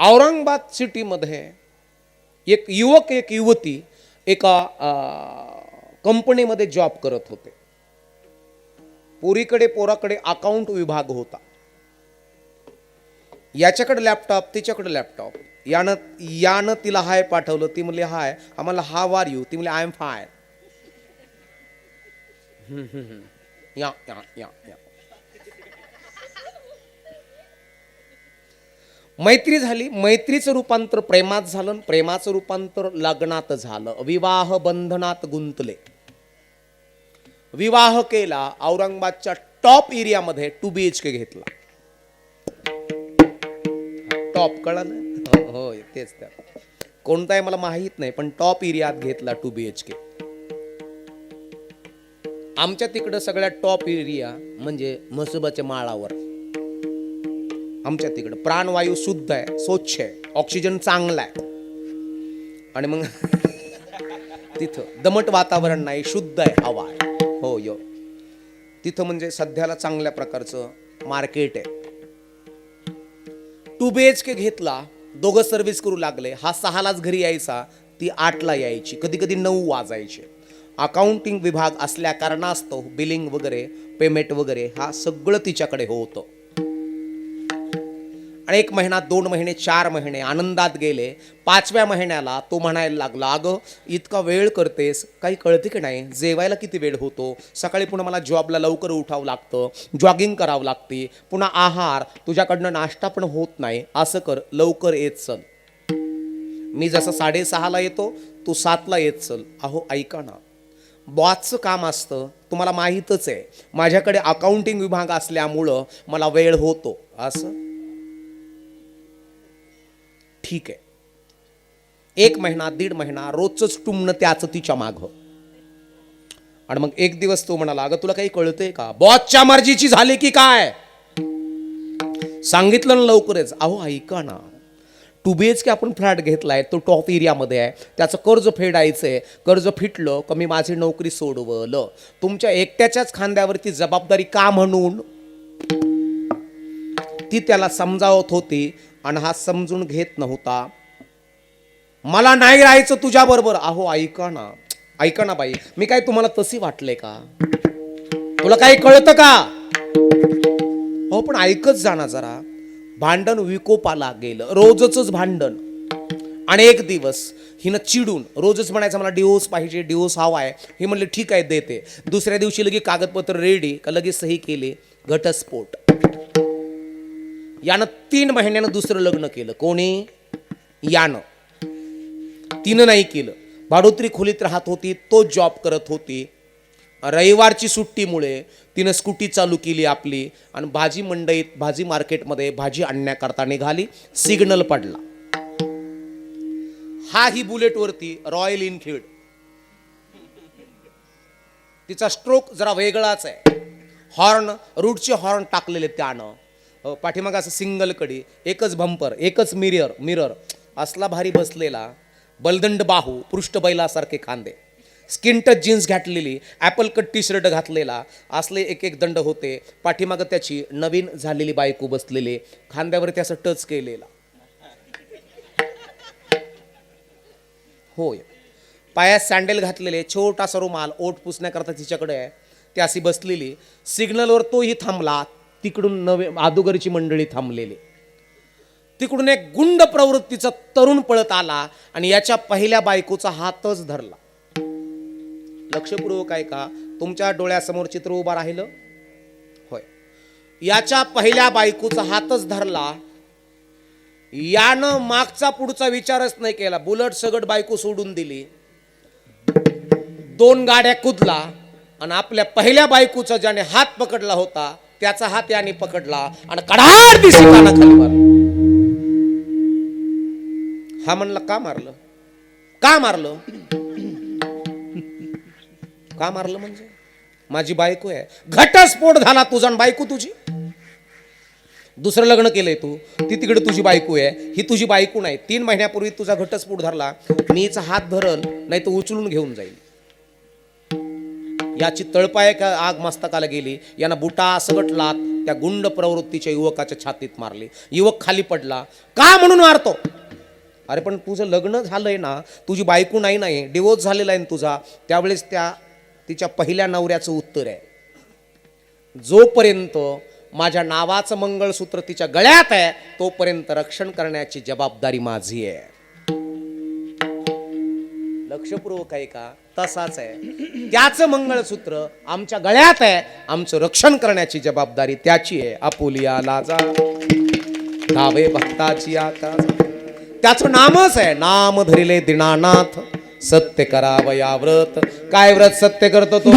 औरंगाबाद सिटीमध्ये एक युवक एक युवती एका कंपनीमध्ये जॉब करत होते. पोरीकडे पोराकडे अकाउंट विभाग होता. याच्याकडे लॅपटॉप तिच्याकडे लॅपटॉप. यानं यानं तिला हाय पाठवलं. ती म्हणली हाय आम्हाला हा वार यू ती म्हणली आय एम फाय या या या या. मैत्री झाली मैत्रीचं रूपांतर प्रेमात झालं प्रेमाचं रूपांतर लग्नात झालं. विवाह बंधनात गुंतले. विवाह केला औरंगाबादच्या टॉप एरियामध्ये टू बी एच के घेतला. टॉप कळलं? हो हो तेच त्या कोणता आहे मला माहीत नाही पण टॉप एरियात घेतला टू बी एच के. आमच्या तिकडं सगळ्यात टॉप एरिया म्हणजे म्हसोबाच्या माळावर. आमच्या तिकडं. प्राणवायू शुद्ध आहे स्वच्छ आहे ऑक्सिजन चांगला आहे. आणि मग तिथं दमट वातावरण नाही शुद्ध आहे हवा आहे. हो यो. तिथं म्हणजे सध्याला चांगल्या प्रकारचं मार्केट आहे. टू बी एच के घेतला दोघं सर्व्हिस करू लागले हा सहालाच घरी यायचा ती आठला यायची कधी कधी नऊ वाजायचे. अकाउंटिंग विभाग असल्या कारणास्तव बिलिंग वगैरे पेमेंट वगैरे हा सगळं तिच्याकडे होतं. आणि एक महिना दोन महिने चार महिने आनंदात गेले. पाचव्या महिन्याला तो म्हणायला लागला अगं इतका वेळ करतेस काही कळते की नाही? जेवायला किती वेळ होतो? सकाळी पुन्हा मला जॉबला लवकर उठावं लागतं जॉगिंग करावं लागते. पुन्हा आहार तुझ्याकडनं नाश्ता पण होत नाही. असं कर लवकर येत चल. मी जसं साडेसहाला येतो तू सातला येत चल. अहो ऐका ना. बॉसचं काम असतं तुम्हाला माहीतच आहे. माझ्याकडे अकाउंटिंग विभाग असल्यामुळं मला वेळ होतो. असं? ठीक आहे. एक महिना दीड महिना रोजच टुमणं त्याचं तिच्या माग. आणि मग एक दिवस तो म्हणाला अगं तुला काही कळतंय का? बॉसच्या मर्जीची झाली की काय? सांगितलं ना लवकरच अहो ऐका ना. टू बी एच के आपण फ्लॅट घेतलाय तो टॉप एरियामध्ये आहे. त्याचं कर्ज फेडायचं आहे कर्ज फिटलं का मी माझी नोकरी सोडवलं. तुमच्या एकट्याच्याच खांद्यावरती जबाबदारी का म्हणून ती त्याला समजावत होती आणि हा समजून घेत नव्हता. मला नाही राहायचं तुझ्याबरोबर अहो ऐका ना. ऐका ना बाई. मी काय तुम्हाला तशी वाटले का? तुला काही कळतं का? हो पण ऐकत जाणार जरा. भांडण विकोपाला गेलं. रोजच भांडण. आणि एक दिवस हिनं चिडून रोजच म्हणायचं मला डिओस पाहिजे डिओस हवा आहे हे म्हणले ठीक आहे देते. दुसऱ्या दिवशी लगे कागदपत्र रेडी का लगेच सही केली. घटस्फोट. यानं तीन महिन्यानं दुसरं लग्न केलं. कोणी? यानं. तिनं नाही केलं. भाडोत्री खोलीत राहत होती तो जॉब करत होती. रविवारची सुट्टीमुळे तिनं स्कूटी चालू केली आपली आणि भाजी मंडईत भाजी मार्केटमध्ये भाजी आणण्याकरता निघाली. सिग्नल पडला. हा ही बुलेटवरती रॉयल इनफिल्ड तिचा स्ट्रोक जरा वेगळाच आहे. हॉर्न रूटचे हॉर्न टाकलेले त्यानं. पाठीमागं असं सिंगल कडी एकच भंपर एकच मिरर मिरर असला भारी बसलेला बलदंड बाहू पृष्ठबैलासारखे खांदे. स्किन टच जीन्स घातलेली ॲपल कट टी शर्ट घातलेला असले एक एक दंड होते. पाठीमागं त्याची नवीन झालेली बायको बसलेली खांद्यावर त्याचं टच केलेला. होय. पायात सँडल घातलेले छोटासा रुमाल ओठ पुसण्याकरता तिच्याकडे आहे. ती अशी बसलेली. सिग्नलवर तोही थांबला तिकडून नवे आदुगरीची मंडळी थांबलेली. तिकडून एक गुंड प्रवृत्तीचा तरुण पळत आला आणि याच्या पहिल्या बायकोचा हातच धरला. लक्षपूर्वक आहे का तुमच्या डोळ्यासमोर चित्र उभा राहिलं? होय. याच्या पहिल्या बायकोचा हातच धरला. यानं मागचा पुढचा विचारच नाही केला. बुलट सगट बायको सोडून दिली. दोन गाड्या कुदला आणि आपल्या पहिल्या बायकोचा ज्याने हात पकडला होता त्याचा हात याने पकडला आणि कडाड दिसी कानाखाली मारला हा म्हणला का मारलं? का मारलं? का मारलं म्हणजे? माझी बायको आहे. घटस्फोट झाला तुझा आणि बायको तुझी. दुसरं लग्न केलंय तू. ती तिकडे तुझी बायको आहे. ही तुझी बायको नाही. तीन महिन्यापूर्वी तुझा घटस्फोट धरला. मीच हात धरल नाही तर उचलून घेऊन जाईल. याची तळपाय का आग मस्तकाला गेली. यांना बुटा असगटलात त्या गुंड प्रवृत्तीच्या युवकाच्या छातीत मारली. युवक खाली पडला. का म्हणून मारतो? अरे पण तुझं लग्न झालंय ना तुझी बायको नाही नाही डिवोर्स झालेला आहे ना तुझा त्यावेळेस त्या तिच्या पहिल्या नवऱ्याचं उत्तर आहे. जोपर्यंत माझ्या नावाचं मंगळसूत्र तिच्या गळ्यात आहे तोपर्यंत रक्षण करण्याची जबाबदारी माझी आहे. लक्षपूर्वक आहे का तसाच आहे. त्याचं मंगळसूत्र आमच्या गळ्यात आहे. आमचं रक्षण करण्याची जबाबदारी त्याची आहे. आपुलिया लाजा. धावे भक्ताची आता त्याचं नामच आहे. नाम धरिले दिनानाथ. सत्य करावया व्रत. काय व्रत सत्य करतो तो?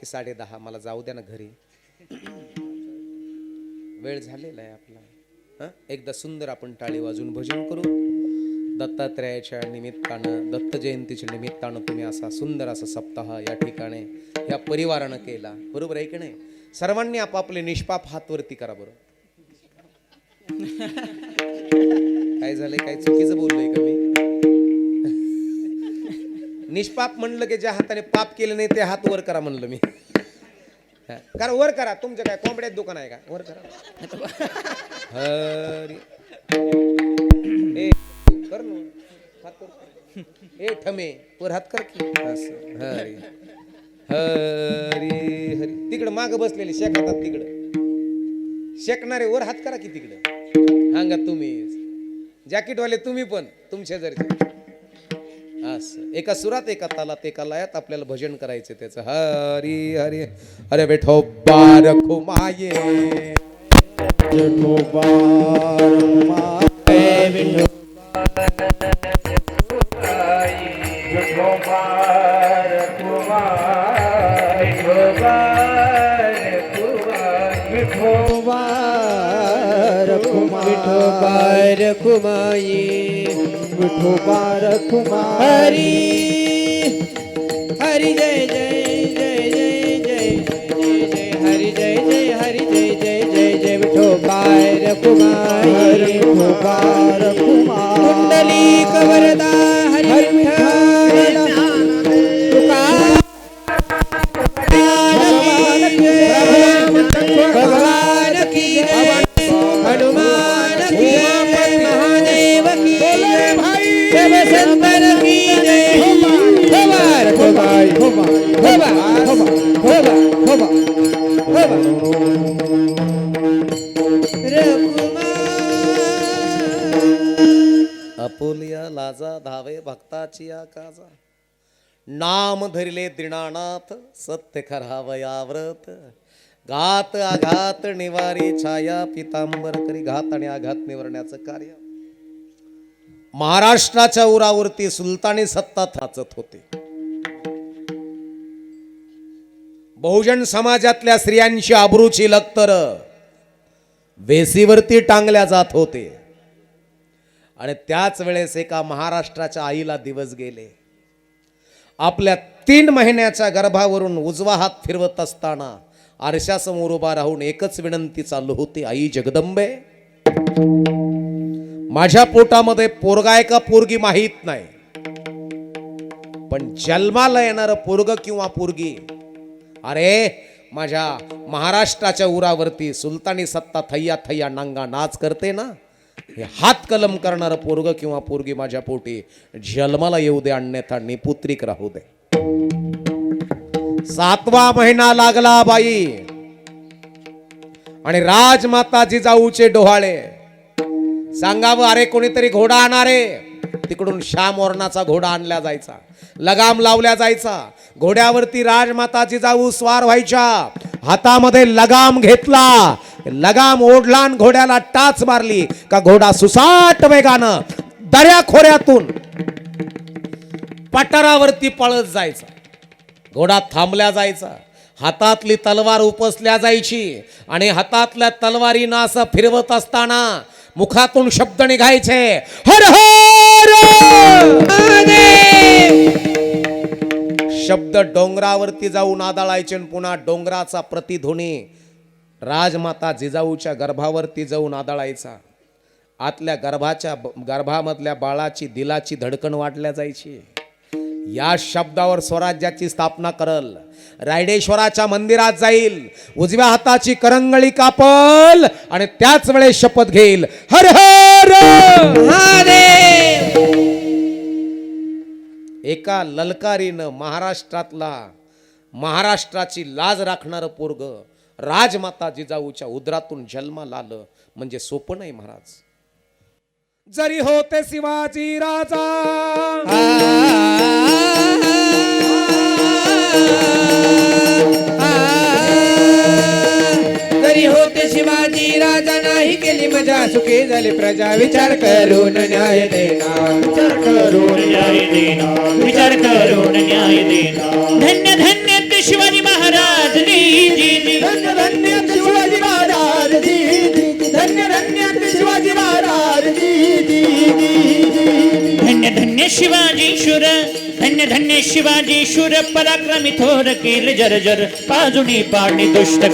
की साडे दहा मला जाऊ द्या ना घरी. वेळ झालेला आहे आपला. एकदा सुंदर आपण टाळी वाजून भजन करू. दत्तात्रयाच्या निमित्तानं दत्त जयंतीच्या निमित्तानं तुम्ही असा सुंदर असा सप्ताह या ठिकाणी या परिवारानं केला. बरोबर आहे की नाही? सर्वांनी आपापले निष्पाप हातवरती करा बरोबर काय झालंय? काय चुकीचं बोललोय का मी? निष्पाप म्हणलं की ज्या हाताने पाप केलं नाही ते हात वर करा म्हणलं मी. हा. करा वर करा तुमच्या काय कोंबड्यात दुकान आहे का? वर करा. हरी. कर हात ए ठमे वर हात कर की. हरी. हरी हरी. तिकडं माग बसलेले शेकतात तिकडं. शेकणारे वर हात करा की तिकडं. हांगा तुम्ही जॅकेटवाले तुम्ही पण तुमच्या जरचे असं एका सुरात एका तालात एका लयात आपल्याला भजन करायचं त्याचं. हरी हरी अरे बेठो बार खुमाये. विठोबार खुमाई विठोबार हरी हरी जय जय जय जय जय जय जय हरी जय जय हरी जय जय जय जय विठोबार कुमाई विठोबार कुमार कुंडली कवरदा धावे आकाजा नाम धरिले दिनानाथ सत्य खरावया व्रत. घात आघात निवारी छाया पितांबर करी घात आणि आघात निवारण्याचं कार्य. महाराष्ट्राच्या उरावरती सुलतानी सत्ता थाचत होते. बहुजन समाजातल्या स्त्रियांची आबरूची लक्तर वेसीवरती टांगल्या जात होते. आणि त्याच वेळेस एका महाराष्ट्राच्या आईला दिवस गेले. आपल्या तीन महिन्याच्या गर्भावरून उजवा हात फिरवत असताना आरशासमोर उभा राहून एकच विनंती चालू होती आई जगदंबे माझ्या पोटामध्ये पोरगा का पोरगी माहीत नाही. पण जन्माला येणारं पोरग किंवा पोरगी अरे माझ्या महाराष्ट्राच्या उरावरती सुलतानी सत्ता थैया थैया नांगा नाच करते ना. हे हात कलम करणारं पोरग किंवा पोरगी माझ्या पोटी जन्माला येऊ दे अन्यथा निपुत्रिक राहू दे. सातवा महिना लागला बाई. आणि राजमाता जिजाऊचे डोहाळे. सांगावं अरे कोणीतरी घोडा आणारे तिकडून श्याम वर्णाचा घोडा आणला जायचा. लगाम लावल्या जायचा. घोड्यावरती राजमाता जिजाऊ स्वार व्हायच्या. हातामध्ये लगाम घेतला. लगाम ओढला घोड्याला टाच मारली. का घोडा सुसाट वेगानं दऱ्या खोऱ्यातून पठारावरती पळत जायचा. घोडा थांबल्या जायचा. हातातली तलवार उपसल्या जायची. आणि हातातल्या तलवारीनं असं फिरवत असताना मुखातून शब्द निघायचे हर हो हर शब्द डोंगरावरती जाऊन आदळायचे आणि पुन्हा डोंगराचा प्रतिध्वनी राजमाता जिजाऊच्या गर्भावरती जाऊन आदळायचा. आतल्या गर्भाच्या गर्भामधल्या बाळाची दिलाची धडकन वाटल्या जायची. या शब्दावर स्वराज्याची स्थापना करल. रायडेश्वराच्या मंदिरात जाईल. उजव्या हाताची करंगळी कापल आणि त्याच वेळेस शपथ घेईल. हर हर! एका ललकारीनं महाराष्ट्रातला महाराष्ट्राची लाज राखणारं पोरग राजमाता जिजाऊच्या उदरातून जन्माला आलं म्हणजे सोपं नाही महाराज जरी होते शिवाजी राजा नाही केली मजा सुखी झाली प्रजा. विचार करून न्याय देना विचार करून न्याय देना विचार करून न्याय देना धन्य धन्य ते शिवाजी महाराज जी जी. जी धन्य धन्य ते शिवाजी महाराज जी जी. जी. धन्य धन्य ते शिवाजी महाराज जी जी जी जी. धन्य धन्य शिवाजी शूर. धन्य धन्य शिवाजी शूर पराक्रमी थोर केल जर जर पाजुनी पाडणी दुष्ट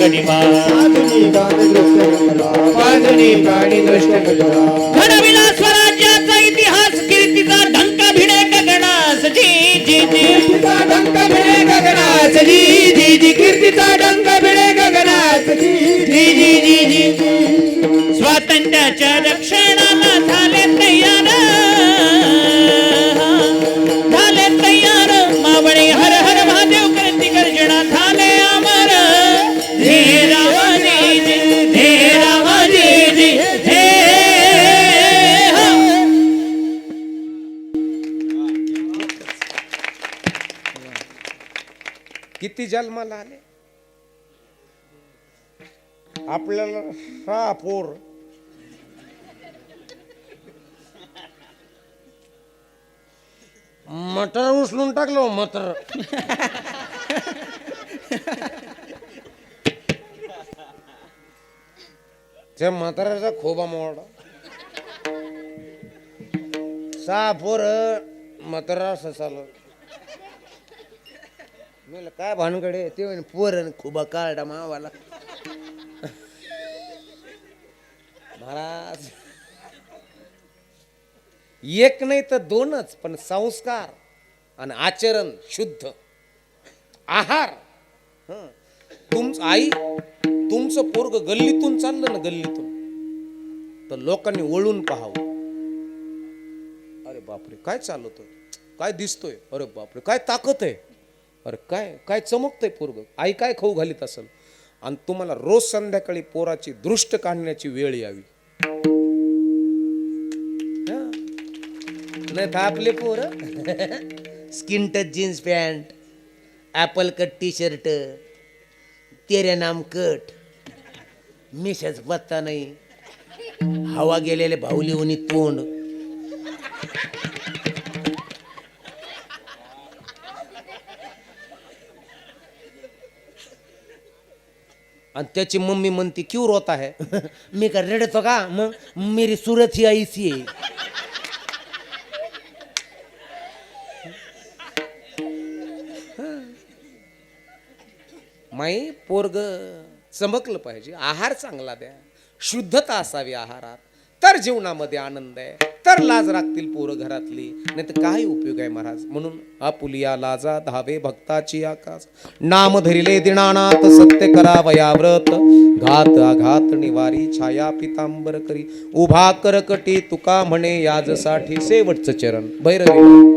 पाजुनी कला. घडविला स्वराज्याचा इतिहास कीर्तीचा ढंका भिडे गगनास जी जी जी. भिडे गगनास जी जी जी. कीर्तीचा भिडे गगनास जी जी जी जी स्वातंत्र्याच्या रक्षणाला व्यक्ती जन्माला आले. आपल्याला सहा पोर. मटर उचलून टाकलो हो, मटर. त्या म्हाताऱ्याचा खोबा मोडा. सहा पोर म्हातारा ससाला म्हणलं काय भानगडे ते म्हणे पोर खुबा काढा मावाला. महाराज. एक नाही तर दोनच पण संस्कार आणि आचरण शुद्ध. आहार. हं. तुमच आई तुमचं पोरग गल्लीतून चाललं ना गल्लीतून तर लोकांनी वळून पाहावं. अरे बापरे काय चालवतोय काय दिसतोय? अरे बापरे काय ताकद आहे? अरे काय काय चमकतंय पोरग? आई काय खाऊ घालीत असेल आणि तुम्हाला रोज संध्याकाळी पोराची दृष्ट काढण्याची वेळ यावी. नाही तर आपले पोर. Skin touch jeans pant apple cut T shirt Tere Naam cut Mrs पत्ता नाही. हवा गेलेले भाऊली उनी तोंड. आणि त्याची मम्मी म्हणते क्यू रोत आहे? मी का रेडतो का? मग मेरी सूरत ही ऐसी आहे. माई पोरग चमकलं पाहिजे. आहार चांगला द्या. शुद्धता असावी आहारात. तर जीवनामध्ये आनंद आहे. तर लाज राखतील पोरं घरातली. नाही तर काय उपयोग आहे महाराज. म्हणून आपुलिया लाजा धावे भक्ताची आकाश नाम धरिले दिनानाथ सत्य करावया व्रत. घात आघात निवारी छाया पितांबर करी. उभा करकटी तुका म्हणे याजसाठी शेवटचं चरण. भैरवी